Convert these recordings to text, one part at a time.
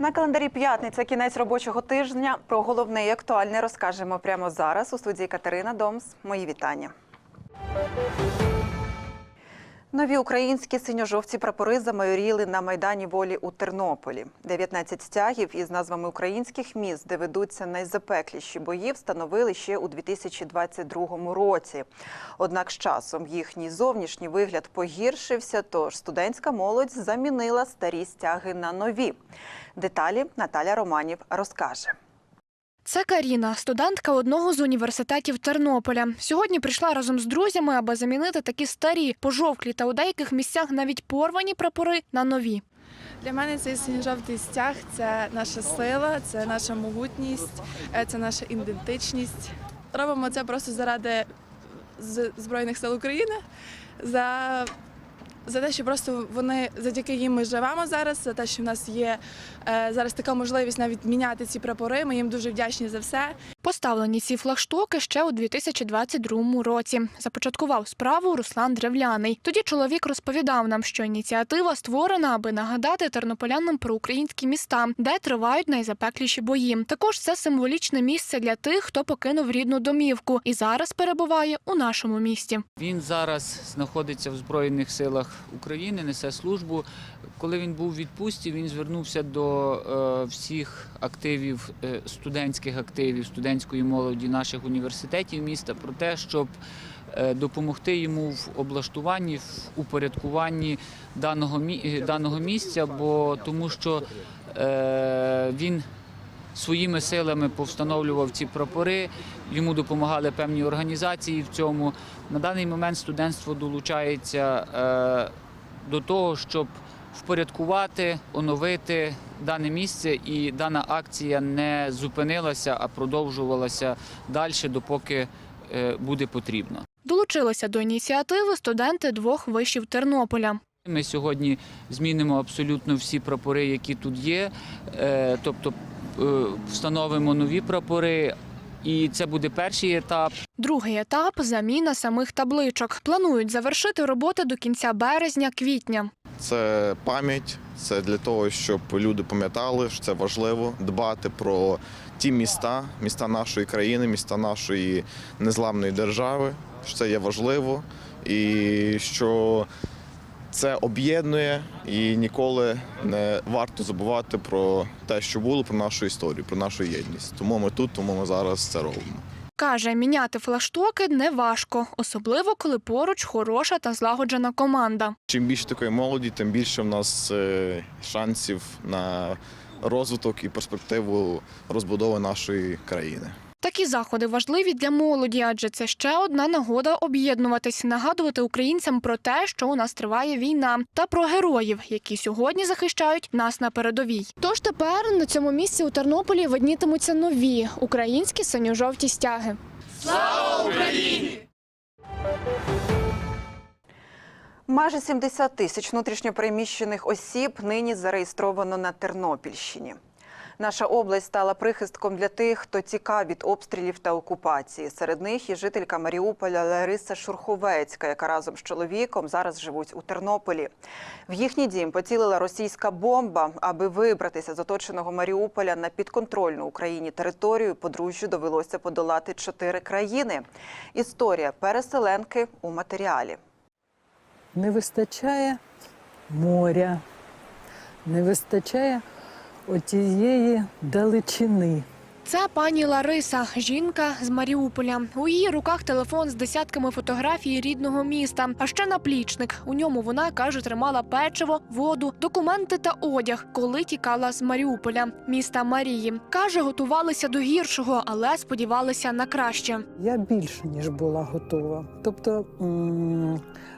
На календарі п'ятниця, кінець робочого тижня. Про головне і актуальне розкажемо прямо зараз у студії Катерина Домс. Мої вітання. Нові українські синьо-жовті прапори замайоріли на Майдані Волі у Тернополі. 19 стягів із назвами українських міст, де ведуться найзапекліші бої, встановили ще у 2022 році. Однак з часом їхній зовнішній вигляд погіршився, тож студентська молодь замінила старі стяги на нові. Деталі Наталя Романів розкаже. Це Каріна, студентка одного з університетів Тернополя. Сьогодні прийшла разом з друзями, аби замінити такі старі, пожовклі та у деяких місцях навіть порвані прапори на нові. Для мене цей синьо-жовтий стяг це наша сила, це наша могутність, е, це наша ідентичність. Робимо це просто заради Збройних сил України, за, за те, що просто вони завдяки їм ми живемо зараз, за те, що в нас є зараз така можливість навіть міняти ці прапори. Ми їм дуже вдячні за все. Поставлені ці флагштоки ще у 2022 році. Започаткував справу Руслан Древляний. Тоді чоловік розповідав нам, що ініціатива створена, аби нагадати тернополянам про українські міста, де тривають найзапекліші бої. Також це символічне місце для тих, хто покинув рідну домівку і зараз перебуває у нашому місті. Він зараз знаходиться в Збройних силах України, несе службу. Коли він був у відпустці, він звернувся до е, всіх активів, е, студентських активів, студентської молоді наших університетів міста про те, щоб е, допомогти йому в облаштуванні, в упорядкуванні даного, даного місця, бо тому що він своїми силами повстановлював ці прапори, йому допомагали певні організації в цьому. На даний момент студентство долучається до того, щоб впорядкувати, оновити дане місце, і дана акція не зупинилася, а продовжувалася далі, допоки е, буде потрібно. Долучилися до ініціативи студенти двох вишів Тернополя. Ми сьогодні змінимо абсолютно всі прапори, які тут є, е, тобто е, встановимо нові прапори. І це буде перший етап. Другий етап заміна самих табличок. Планують завершити роботи до кінця березня-квітня. Це пам'ять, це для того, щоб люди пам'ятали, що це важливо дбати про ті міста, міста нашої країни, міста нашої незламної держави. Що це є важливо і що це об'єднує і ніколи не варто забувати про те, що було, про нашу історію, про нашу єдність. Тому ми тут, тому ми зараз це робимо. Каже, міняти флагштоки не важко, особливо коли поруч хороша та злагоджена команда. Чим більше такої молоді, тим більше в нас е, шансів на розвиток і перспективу розбудови нашої країни. Такі заходи важливі для молоді, адже це ще одна нагода об'єднуватись, нагадувати українцям про те, що у нас триває війна, та про героїв, які сьогодні захищають нас на передовій. Тож тепер на цьому місці у Тернополі виднітимуться нові українські синьо-жовті стяги. Майже 70 тисяч внутрішньопереміщених осіб нині зареєстровано на Тернопільщині. Наша область стала прихистком для тих, хто тікав від обстрілів та окупації. Серед них і жителька Маріуполя Лариса Шурховецька, яка разом з чоловіком зараз живуть у Тернополі. В їхній дім поцілила російська бомба. Аби вибратися з оточеного Маріуполя на підконтрольну Україні територію, подружжю довелося подолати чотири країни. Історія переселенки у матеріалі. не вистачає моря, не вистачає отієї далечини. Це пані Лариса, жінка з Маріуполя. У її руках телефон з десятками фотографій рідного міста. А ще наплічник. У ньому вона каже, тримала печиво, воду, документи та одяг, коли тікала з Маріуполя, міста Марії. каже, готувалися до гіршого, але сподівалися на краще. Я більше ніж була готова. Тобто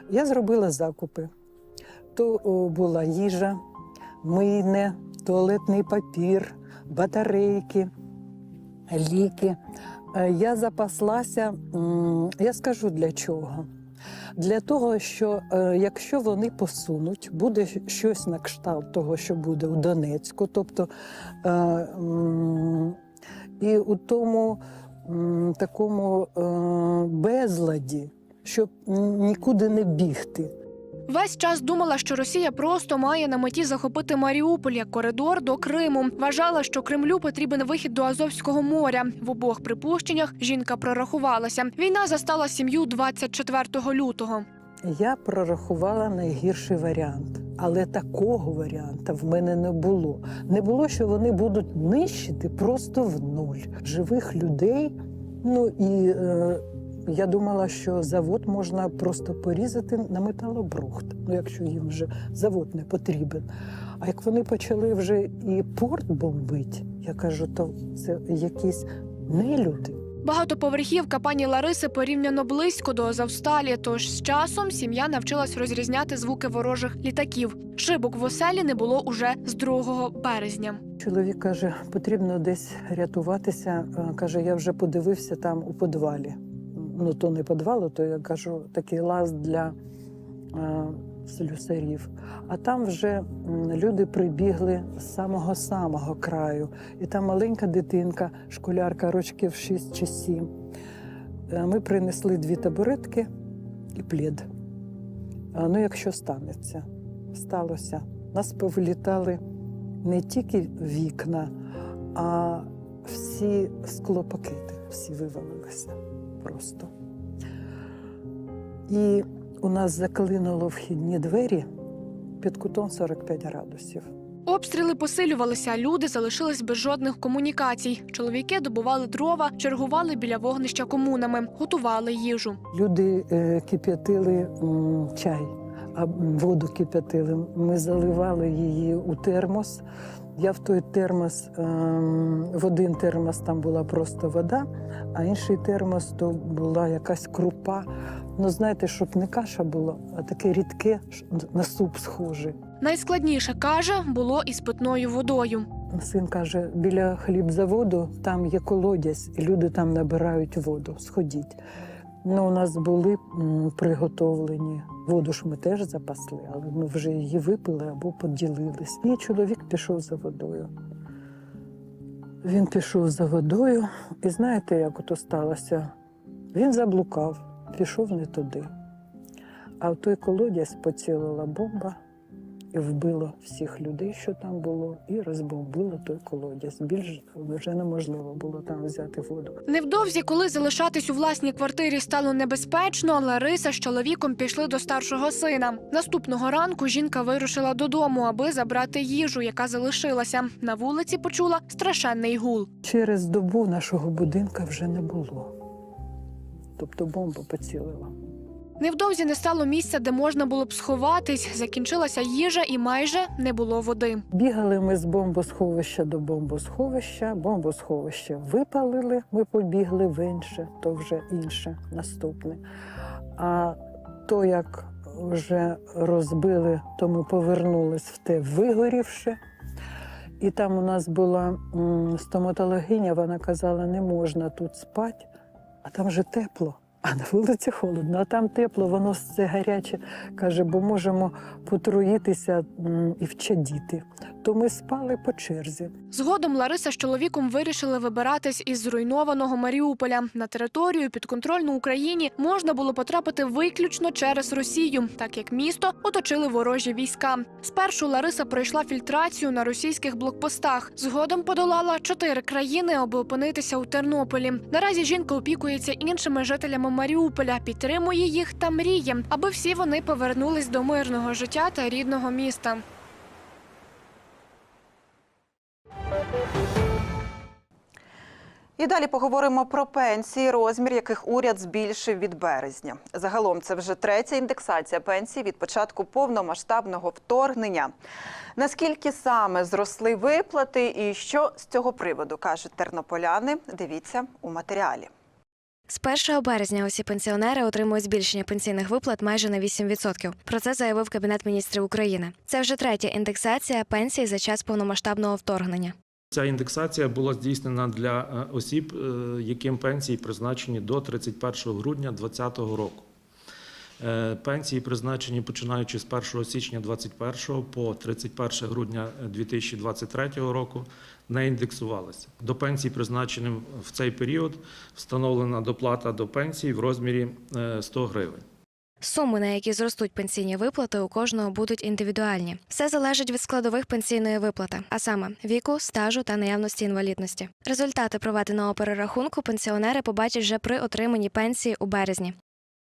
я зробила закупи. То була їжа, мийне, туалетний папір, батарейки, ліки. Е, Я запаслася, я скажу для чого. Для того, що е, якщо вони посунуть, буде щось на кшталт того, що буде у Донецьку, тобто е, і у тому такому безладі, щоб нікуди не бігти. Весь час думала, що Росія просто має на меті захопити Маріуполь як коридор до Криму. Вважала, що Кремлю потрібен вихід до Азовського моря. В обох припущеннях жінка прорахувалася. Війна застала сім'ю 24 лютого. Я прорахувала найгірший варіант, але такого варіанта в мене не було. Не було, що вони будуть нищити просто в нуль живих людей. Ну і е, я думала, що завод можна просто порізати на металобрухт, ну якщо їм вже завод не потрібен. А як вони почали вже і порт бомбити, я кажу, то це якісь нелюди. Багатоповерхівка пані Лариси порівняно близько до Азовсталі, тож з часом сім'я навчилась розрізняти звуки ворожих літаків. Шибок в оселі не було уже з 2 березня. Чоловік каже, потрібно десь рятуватися. Е, Каже, я вже подивився там у подвалі. Ну, то не подвал, то я кажу, такий лаз для е, слюсарів. А там вже люди прибігли з самого самого краю. І там маленька дитинка, школярка рочків 6 чи 7. Е, Ми принесли дві табуретки і плід. Ну, якщо станеться, сталося. Нас повилітали не тільки вікна, а всі склопакети, всі вивалилися просто. І у нас заклинуло вхідні двері під кутом 45 градусів. Обстріли посилювалися, а люди залишились без жодних комунікацій. Чоловіки добували дрова, чергували біля вогнища комунами, готували їжу. Люди е, кип'ятили чай, а воду кип'ятили. Ми заливали її у термос. Я в той термос, ем, в один термос там була просто вода, а інший термос то була якась крупа. Ну, знаєте, щоб не каша була, а таке рідке на суп схоже. Найскладніше каже, було із питною водою. Син каже, біля хлібзаводу там є колодязь, і люди там набирають воду. Сходіть. Ну, у нас були приготовлені. Воду ж ми теж запасли, але ми вже її випили або поділились. І чоловік пішов за водою. Він пішов за водою, і знаєте, як ото сталося? Він заблукав, пішов не туди. А в той колодязь поцілила бомба і вбило всіх людей, що там було, і розбомбило той колодязь. Більш вже неможливо було там взяти воду. Невдовзі, коли залишатись у власній квартирі стало небезпечно, Лариса з чоловіком пішли до старшого сина. Наступного ранку жінка вирушила додому, аби забрати їжу, яка залишилася. На вулиці почула страшенний гул. Через добу нашого будинка вже не було. Тобто бомба поцілила. Невдовзі не стало місця, де можна було б сховатись. Закінчилася їжа і майже не було води. Бігали ми з бомбосховища до бомбосховища. Бомбосховище випалили, ми побігли в інше, то вже інше наступне. А то, як вже розбили, то ми повернулись в те вигорівше. І там у нас була стоматологиня, вона казала, не можна тут спати, а там же тепло. А на вулиці холодно, а там тепло, воно все гаряче. Каже, бо можемо потруїтися і вчадіти. То ми спали по черзі. Згодом Лариса з чоловіком вирішили вибиратись із зруйнованого Маріуполя. На територію підконтрольну Україні можна було потрапити виключно через Росію, так як місто оточили ворожі війська. Спершу Лариса пройшла фільтрацію на російських блокпостах. Згодом подолала чотири країни, аби опинитися у Тернополі. Наразі жінка опікується іншими жителями Маріуполя, підтримує їх та мріє, аби всі вони повернулись до мирного життя та рідного міста. І далі поговоримо про пенсії, розмір яких уряд збільшив від березня. Загалом це вже третя індексація пенсій від початку повномасштабного вторгнення. Наскільки саме зросли виплати і що з цього приводу кажуть тернополяни? Дивіться у матеріалі. З 1 березня усі пенсіонери отримують збільшення пенсійних виплат майже на 8%. Про це заявив Кабінет міністрів України. Це вже третя індексація пенсій за час повномасштабного вторгнення. Ця індексація була здійснена для е, осіб, е, яким пенсії призначені до 31 грудня 2020 року. Е, Пенсії призначені починаючи з 1 січня 2021 по 31 грудня 2023 року не індексувалися. До пенсій, призначеним в цей період, встановлена доплата до пенсії в розмірі е, 100 гривень. Суми, на які зростуть пенсійні виплати, у кожного будуть індивідуальні. Все залежить від складових пенсійної виплати, а саме віку, стажу та наявності інвалідності. Результати проведеного перерахунку пенсіонери побачать вже при отриманні пенсії у березні.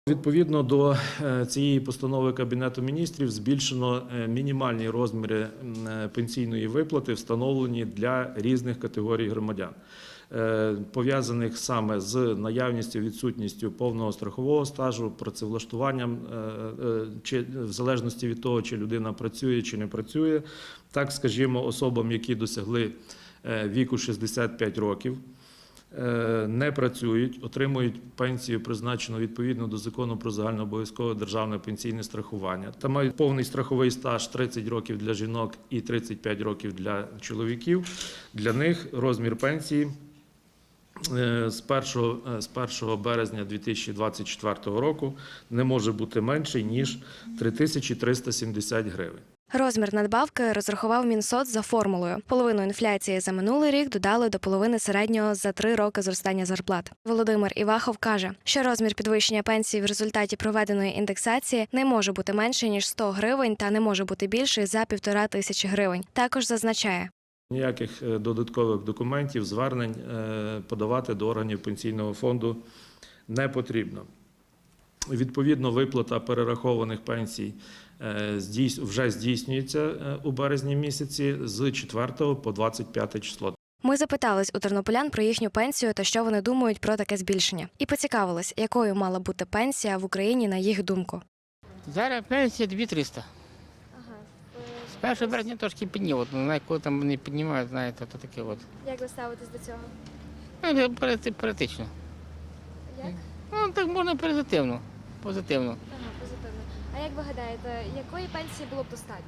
Відповідно до е, цієї постанови Кабінету міністрів збільшено е, мінімальні розміри е, пенсійної виплати, встановлені для різних категорій громадян, пов'язаних саме з наявністю відсутністю повного страхового стажу, працевлаштуванням, чи в залежності від того, чи людина працює чи не працює, так скажімо, особам, які досягли віку 65 років не працюють, отримують пенсію, призначену відповідно до закону про загальнообов'язкове державне пенсійне страхування та мають повний страховий стаж 30 років для жінок і 35 років для чоловіків. Для них розмір пенсії е, з 1, е, з 1 березня 2024 року не може бути менший ніж 3370 гривень. Розмір надбавки розрахував Мінсоц за формулою. Половину інфляції за минулий рік додали до половини середнього за три роки зростання зарплат. Володимир Івахов каже, що розмір підвищення пенсії в результаті проведеної індексації не може бути менший ніж 100 гривень та не може бути більший за півтора тисячі гривень. Також зазначає, Ніяких е, додаткових документів, звернень е, подавати до органів пенсійного фонду не потрібно. Відповідно, виплата перерахованих пенсій вже здійснюється е, у березні місяці з 4 по 25 число. Ми запитались у тернополян про їхню пенсію та що вони думають про таке збільшення, і поцікавились, якою мала бути пенсія в Україні на їх думку. Зараз пенсія 2300. З 1 березня трошки підняло, ну, коли там не піднімають, знаєте, то таке от. Як ви ставитесь до цього? Ну, Періодично. Як? Ну, так можна позитивно. Позитивно. Ага, позитивно. А як ви гадаєте, якої пенсії було б достатньо?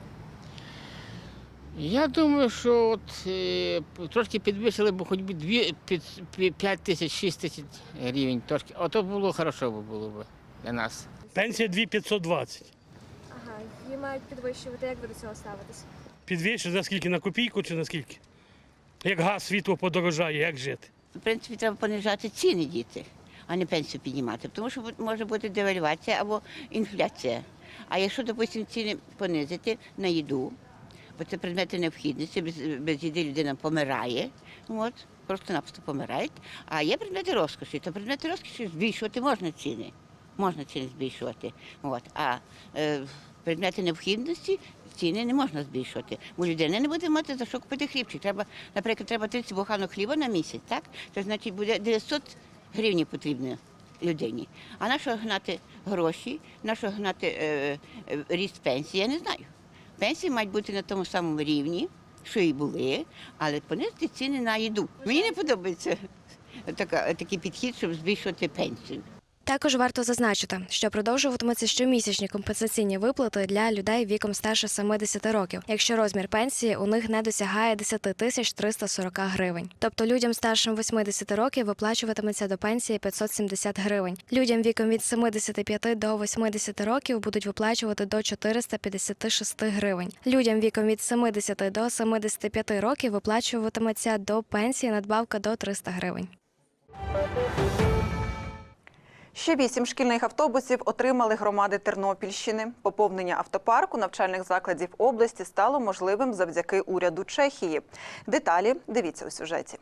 Я думаю, що от, е, трошки підвищили б хоч би 2, 5 тисяч, 6 тисяч гривень. Трошки. Ото було хорошо б було б для нас. Пенсія 2520. Ага, її мають підвищувати. Як ви до цього ставитесь? Підвищить за скільки на копійку чи на скільки? Як газ, світло подорожає, як жити? В принципі, треба понижати ціни діти, а не пенсію піднімати, тому що може бути девальвація або інфляція. А якщо, допустимо, ціни понизити на їду, бо це предмети необхідності, без, без їди людина помирає, от, просто-напросто помирають. А є предмети розкоші, то предмети розкоші збільшувати можна ціни. Можна ціни збільшувати. От. А е, предмети необхідності ціни не можна збільшувати. Бо людина не буде мати за що купити хлібчик. Треба, наприклад, треба 30 буханок хліба на місяць, так? Це значить буде 900 гривень потрібно людині. А на що гнати гроші, на що гнати е, е, ріст пенсії, я не знаю. Пенсії мають бути на тому самому рівні, що і були, але понизити ціни на їду. Мені не подобається така, такий підхід, щоб збільшувати пенсію. Також варто зазначити, що продовжуватимуться щомісячні компенсаційні виплати для людей віком старше 70 років, якщо розмір пенсії у них не досягає 10 тисяч 340 гривень. Тобто людям старшим 80 років виплачуватиметься до пенсії 570 гривень. Людям віком від 75 до 80 років будуть виплачувати до 456 гривень. Людям віком від 70 до 75 років виплачуватиметься до пенсії надбавка до 300 гривень. Ще вісім шкільних автобусів отримали громади Тернопільщини. Поповнення автопарку навчальних закладів області стало можливим завдяки уряду Чехії. Деталі дивіться у сюжеті.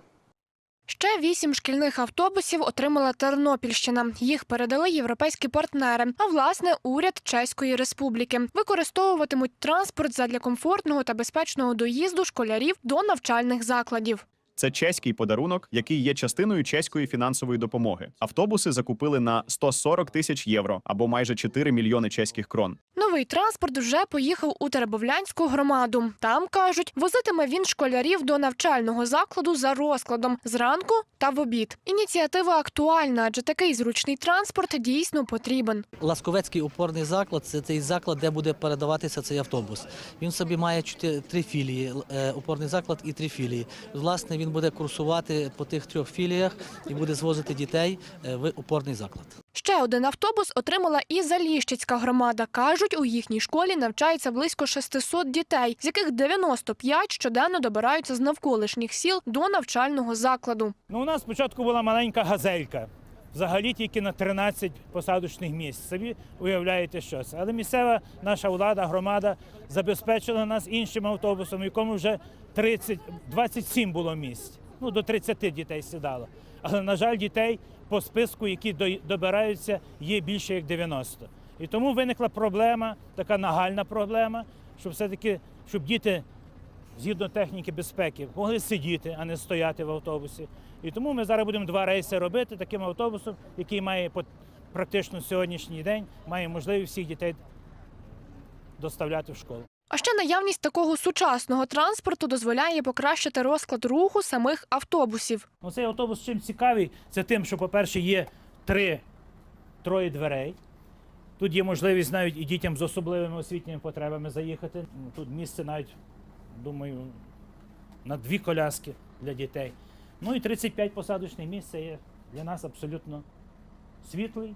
Ще вісім шкільних автобусів отримала Тернопільщина. Їх передали європейські партнери, а власне уряд Чеської Республіки. Використовуватимуть транспорт задля комфортного та безпечного доїзду школярів до навчальних закладів. Це чеський подарунок, який є частиною чеської фінансової допомоги. Автобуси закупили на 140 тисяч євро або майже 4 мільйони чеських крон. Новий транспорт вже поїхав у Теребовлянську громаду. Там кажуть, возитиме він школярів до навчального закладу за розкладом зранку та в обід. Ініціатива актуальна, адже такий зручний транспорт дійсно потрібен. Ласковецький опорний заклад це цей заклад, де буде передаватися цей автобус. Він собі має три філії, е, опорний заклад і три філії. Власне, він буде курсувати по тих трьох філіях і буде звозити дітей е, в опорний заклад. Ще один автобус отримала і Заліщицька громада. Кажуть, у їхній школі навчається близько 600 дітей, з яких 95 щоденно добираються з навколишніх сіл до навчального закладу. Ну, у нас спочатку була маленька газелька. взагалі тільки на 13 посадочних місць. Собі уявляєте, що це. Але місцева наша влада, громада забезпечила нас іншим автобусом, в якому вже 30, 27 було місць. Ну, до 30 дітей сідало. Але, на жаль, дітей по списку, які добираються, є більше як 90. І тому виникла проблема, така нагальна проблема, щоб все-таки, щоб діти згідно техніки безпеки могли сидіти, а не стояти в автобусі. І тому ми зараз будемо два рейси робити таким автобусом, який має практично сьогоднішній день має можливість всіх дітей доставляти в школу. А ще наявність такого сучасного транспорту дозволяє покращити розклад руху самих автобусів. Ну, цей автобус чим цікавий, це тим, що, по-перше, є три троє дверей. Тут є можливість навіть і дітям з особливими освітніми потребами заїхати. Ну, Тут місце навіть, думаю, на дві коляски для дітей. Ну і 35 посадочних місць є для нас абсолютно світлий,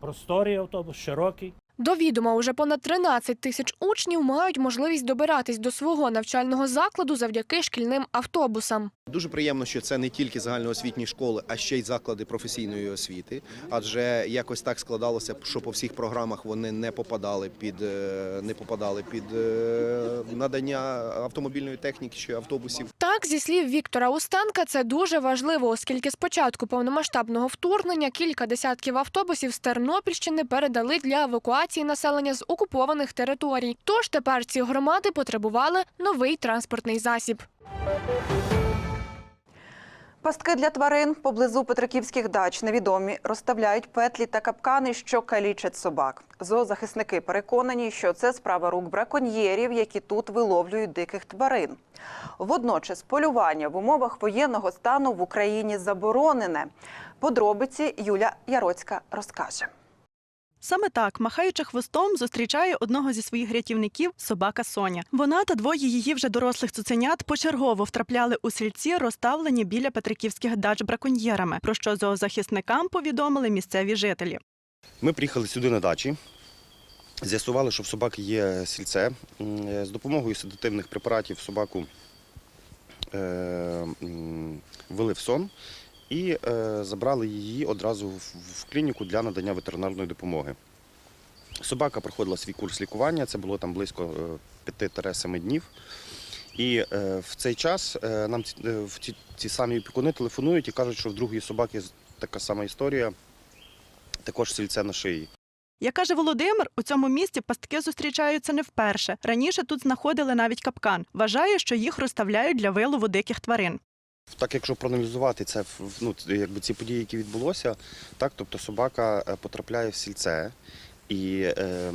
просторий автобус, широкий. До відома уже понад 13 тисяч учнів мають можливість добиратись до свого навчального закладу завдяки шкільним автобусам. Дуже приємно, що це не тільки загальноосвітні школи, а ще й заклади професійної освіти. Адже якось так складалося, що по всіх програмах вони не попадали під е, не попадали під е, надання автомобільної техніки чи автобусів. Так, зі слів Віктора Устенка, це дуже важливо, оскільки з початку повномасштабного вторгнення кілька десятків автобусів з Тернопільщини передали для евакуації населення з окупованих територій. Тож тепер ці громади потребували новий транспортний засіб. Пастки для тварин поблизу Петриківських дач невідомі розставляють петлі та капкани, що калічать собак. Зоозахисники переконані, що це справа рук браконьєрів, які тут виловлюють диких тварин. Водночас полювання в умовах воєнного стану в Україні заборонене. Подробиці Юля Яроцька розкаже. Саме так, махаючи хвостом, зустрічає одного зі своїх рятівників собака Соня. Вона та двоє її вже дорослих цуценят почергово втрапляли у сільці, розставлені біля петриківських дач браконьєрами, про що зоозахисникам повідомили місцеві жителі. Ми приїхали сюди на дачі. З'ясували, що в собаки є сільце. Е, З допомогою седативних препаратів собаку е, ввели в сон і е, забрали її одразу в, в клініку для надання ветеринарної допомоги. Собака проходила свій курс лікування, це було там близько е, 5-7 днів. І е, в цей час е, нам ці, е, ці, ці самі опікуни телефонують і кажуть, що в другої собаки така сама історія, також сільце на шиї. Як каже Володимир, у цьому місті пастки зустрічаються не вперше. Раніше тут знаходили навіть капкан. Вважає, що їх розставляють для вилову диких тварин. Так, якщо проаналізувати це, ну, якби ці події, які відбулося, так, тобто собака е, потрапляє в сільце і е,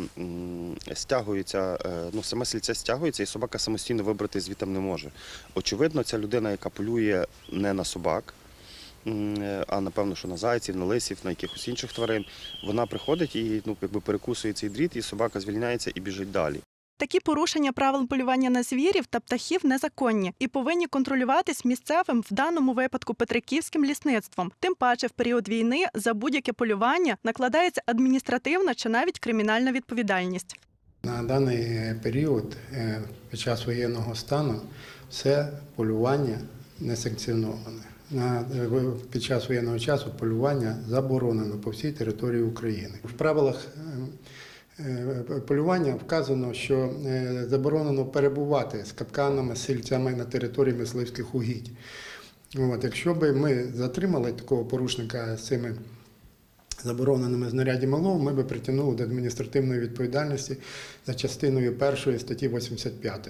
стягується, е, ну, саме сільце стягується, і собака самостійно вибрати звідти не може. Очевидно, ця людина, яка полює не на собак, е, а напевно, що на зайців, на лисів, на якихось інших тварин, вона приходить і ну, якби перекусує цей дріт, і собака звільняється і біжить далі. Такі порушення правил полювання на звірів та птахів незаконні і повинні контролюватись місцевим, в даному випадку Петриківським лісництвом. Тим паче, в період війни за будь-яке полювання накладається адміністративна чи навіть кримінальна відповідальність. На даний період е, під час воєнного стану все полювання не санкціоноване. На, е, під час воєнного часу полювання заборонено по всій території України. В правилах е, полювання вказано, що е, заборонено перебувати з капканами, сільцями на території мисливських угідь. От, якщо б ми затримали такого порушника з цими забороненими знаряддями лову, ми би притягнули до адміністративної відповідальності за частиною першої статті 85.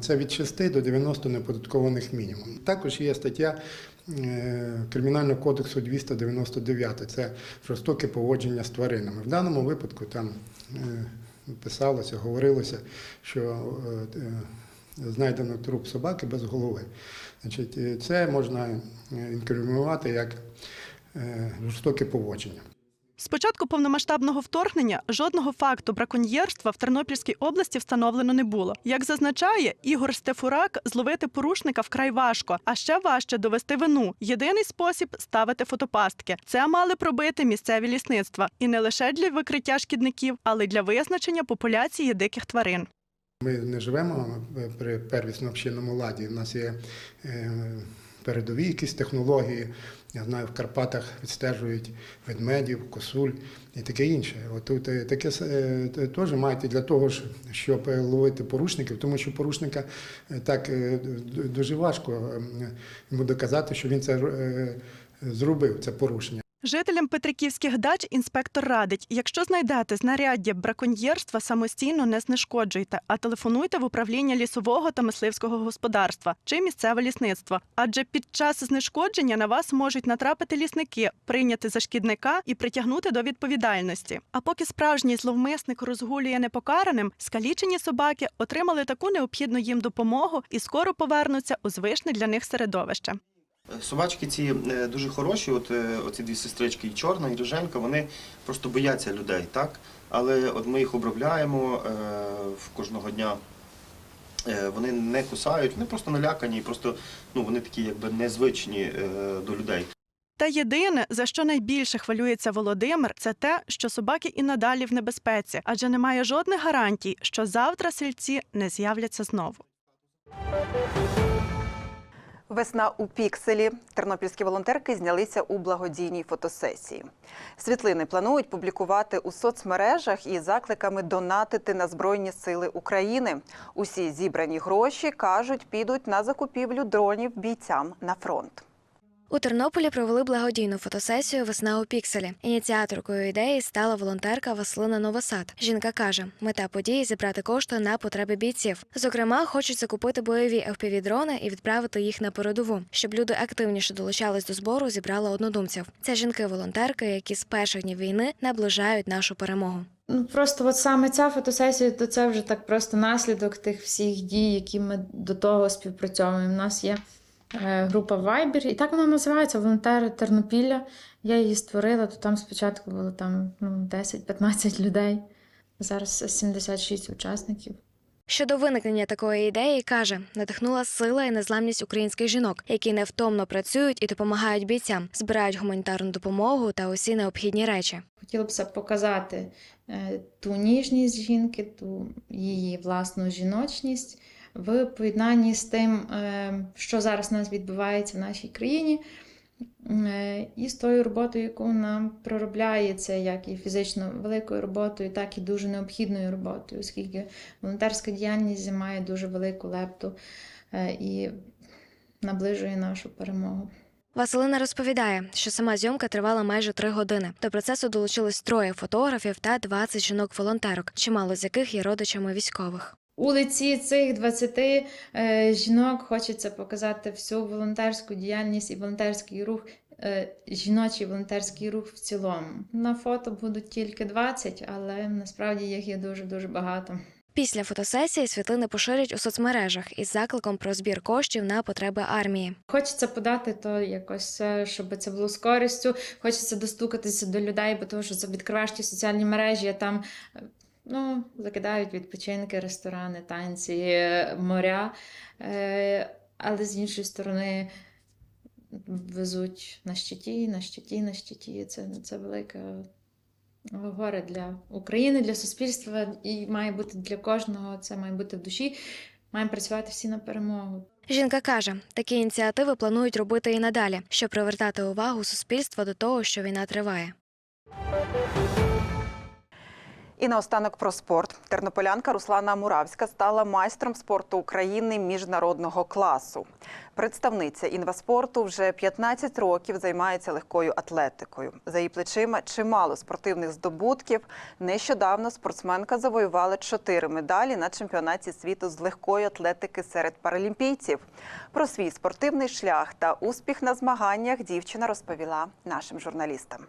Це від 6 до 90 неподаткованих мінімум. Також є стаття е, Кримінального кодексу 299. Це жорстоке поводження з тваринами. В даному випадку там е, писалося, говорилося, що е, е, знайдено труп собаки без голови. Значить, е, це можна інкримувати як е, жорстоке поводження. З початку повномасштабного вторгнення жодного факту браконьєрства в Тернопільській області встановлено не було. Як зазначає Ігор Стефурак, зловити порушника вкрай важко, а ще важче довести вину. Єдиний спосіб ставити фотопастки. Це мали пробити місцеві лісництва і не лише для викриття шкідників, але й для визначення популяції диких тварин. Ми не живемо при первісно общинному ладі. У нас є е, передові якісь технології. Я знаю, в Карпатах відстежують ведмедів, косуль і таке інше. Отут е, таке е, теж маєте для того, щоб е, ловити порушників, тому що порушника так дуже важко йому доказати, що він це зробив, це порушення. Жителям Петриківських дач інспектор радить: якщо знайдете знаряддя браконьєрства, самостійно не знешкоджуйте, а телефонуйте в управління лісового та мисливського господарства чи місцеве лісництво. Адже під час знешкодження на вас можуть натрапити лісники, прийняти за шкідника і притягнути до відповідальності. А поки справжній зловмисник розгулює непокараним, скалічені собаки отримали таку необхідну їм допомогу і скоро повернуться у звичне для них середовище. Собачки ці е, дуже хороші, от е, оці дві сестрички, і чорна, і риженька, вони просто бояться людей, так? Але от ми їх обробляємо е, кожного дня. Вони не кусають, вони просто налякані, просто ну, вони такі якби незвичні до людей. Та єдине, за що найбільше хвилюється Володимир, це те, що собаки і надалі в небезпеці, адже немає жодних гарантій, що завтра сільці не з'являться знову. Весна у пікселі. Тернопільські волонтерки знялися у благодійній фотосесії. Світлини планують публікувати у соцмережах із закликами донатити на Збройні сили України. Усі зібрані гроші кажуть, підуть на закупівлю дронів бійцям на фронт. У Тернополі провели благодійну фотосесію Весна у пікселі. Ініціаторкою ідеї стала волонтерка Василина Новосад. Жінка каже, мета події зібрати кошти на потреби бійців. Зокрема, хочуть закупити бойові FPV-дрони і відправити їх на передову, щоб люди активніше долучались до збору. Зібрала однодумців. Це жінки-волонтерки, які з перших днів війни наближають нашу перемогу. Ну просто от саме ця фотосесія, то це вже так просто наслідок тих всіх дій, які ми до того співпрацьовуємо. У нас є група Viber, і так вона називається Волонтери Тернопілля. Я її створила, то там спочатку було там ну, 10-15 людей. Зараз 76 учасників. Щодо виникнення такої ідеї, каже, надихнула сила і незламність українських жінок, які невтомно працюють і допомагають бійцям, збирають гуманітарну допомогу та усі необхідні речі. Хотілося б показати е, ту ніжність жінки, ту її власну жіночність в поєднанні з тим, е, що зараз у нас відбувається в нашій країні, е, і з тою роботою, яку вона проробляє, це як і фізично великою роботою, так і дуже необхідною роботою, оскільки волонтерська діяльність займає дуже велику лепту е, і наближує нашу перемогу. Василина розповідає, що сама зйомка тривала майже три години. До процесу долучились троє фотографів та 20 жінок-волонтерок, чимало з яких є родичами військових. У лиці цих 20 е, жінок хочеться показати всю волонтерську діяльність і волонтерський рух, е, жіночий волонтерський рух в цілому. На фото будуть тільки 20, але насправді їх є дуже дуже багато. Після фотосесії світлини поширять у соцмережах із закликом про збір коштів на потреби армії. Хочеться подати то якось, е, щоб це було з користю. Хочеться достукатися до людей, бо тому що це відкриваєш ті соціальні мережі, а там ну, закидають відпочинки, ресторани, танці, моря. Е, Але з іншої сторони везуть на щиті, на щиті, на щиті. Це, це велике горе для України, для суспільства і має бути для кожного. Це має бути в душі. Маємо працювати всі на перемогу. Жінка каже, такі ініціативи планують робити і надалі, щоб привертати увагу суспільства до того, що війна триває. І наостанок про спорт. Тернополянка Руслана Муравська стала майстром спорту України міжнародного класу. Представниця інваспорту вже 15 років займається легкою атлетикою. За її плечима чимало спортивних здобутків. Нещодавно спортсменка завоювала чотири медалі на чемпіонаті світу з легкої атлетики серед паралімпійців. Про свій спортивний шлях та успіх на змаганнях дівчина розповіла нашим журналістам.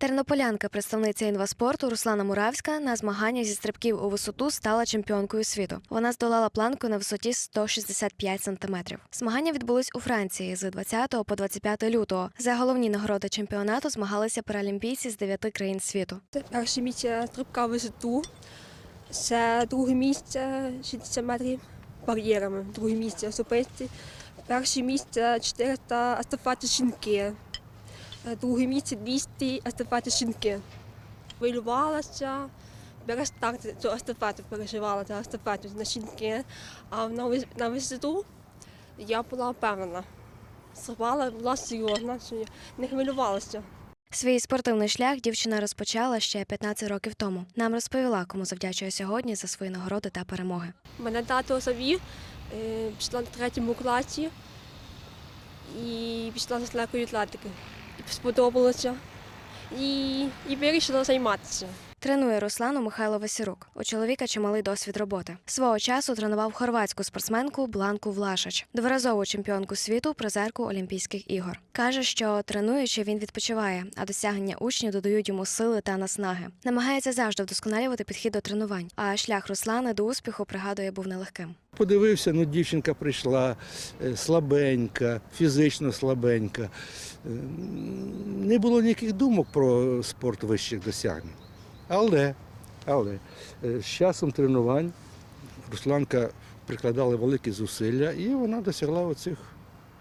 Тернополянка, представниця інваспорту Руслана Муравська, на змаганнях зі стрибків у висоту стала чемпіонкою світу. Вона здолала планку на висоті 165 сантиметрів. Змагання відбулись у Франції з 20 по 25 лютого. За головні нагороди чемпіонату змагалися паралімпійці з дев'яти країн світу. Перше місце стрибка висоту. Це друге місце 60 метрів бар'єрами. Друге місце особисті. Перше місце 400 естафети жінки. Е, Друге місце 200 естафети жінки. Хвилювалася, біля старту цю естафету переживала цю естафету на жінки. А на, вис- на висоту я була впевнена. сорвала, була серйозна, не хвилювалася. Свій спортивний шлях дівчина розпочала ще 15 років тому. Нам розповіла, кому завдячує сьогодні за свої нагороди та перемоги. Мене тато завів, е, пішла на третьому класі і пішла з легкої атлетики. Сподобалося. І, і вирішила займатися. Тренує Руслану Михайло Васірук. У чоловіка чималий досвід роботи. Свого часу тренував хорватську спортсменку Бланку Влашич, дворазову чемпіонку світу, призерку Олімпійських ігор. Каже, що тренуючи, він відпочиває, а досягнення учнів додають йому сили та наснаги. Намагається завжди вдосконалювати підхід до тренувань. А шлях Руслани до успіху пригадує був нелегким. Подивився, ну дівчинка прийшла е, слабенька, фізично слабенька. Е, Не було ніяких думок про спорт вищих досягнень. Але, але е, з часом тренувань Русланка прикладала великі зусилля і вона досягла оцих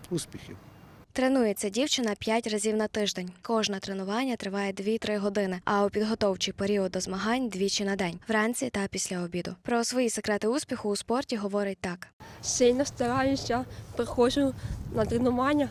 успіхів. Тренується дівчина 5 разів на тиждень. Кожне тренування триває 2-3 години, а у підготовчий період до змагань двічі на день, вранці та після обіду. Про свої секрети успіху у спорті говорить так. Сильно стараюся, приходжу на тренування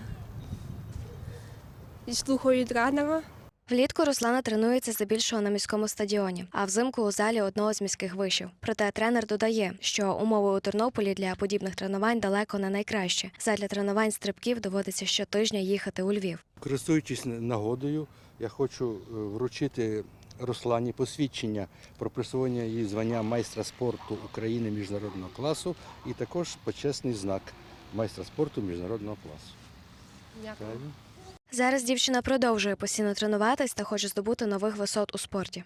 і слухаю тренера. Влітку Руслана тренується здебільшого на міському стадіоні, а взимку у залі одного з міських вишів. Проте тренер додає, що умови у Тернополі для подібних тренувань далеко не найкращі. Задля тренувань стрибків доводиться щотижня їхати у Львів. Користуючись нагодою, я хочу е, вручити Руслані посвідчення про присвоєння їй звання майстра спорту України міжнародного класу і також почесний знак майстра спорту міжнародного класу. Правильно? Зараз дівчина продовжує постійно тренуватись та хоче здобути нових висот у спорті.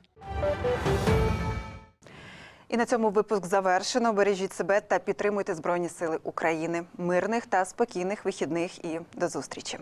І на цьому випуск завершено. Бережіть себе та підтримуйте Збройні Сили України. Мирних та спокійних вихідних і до зустрічі.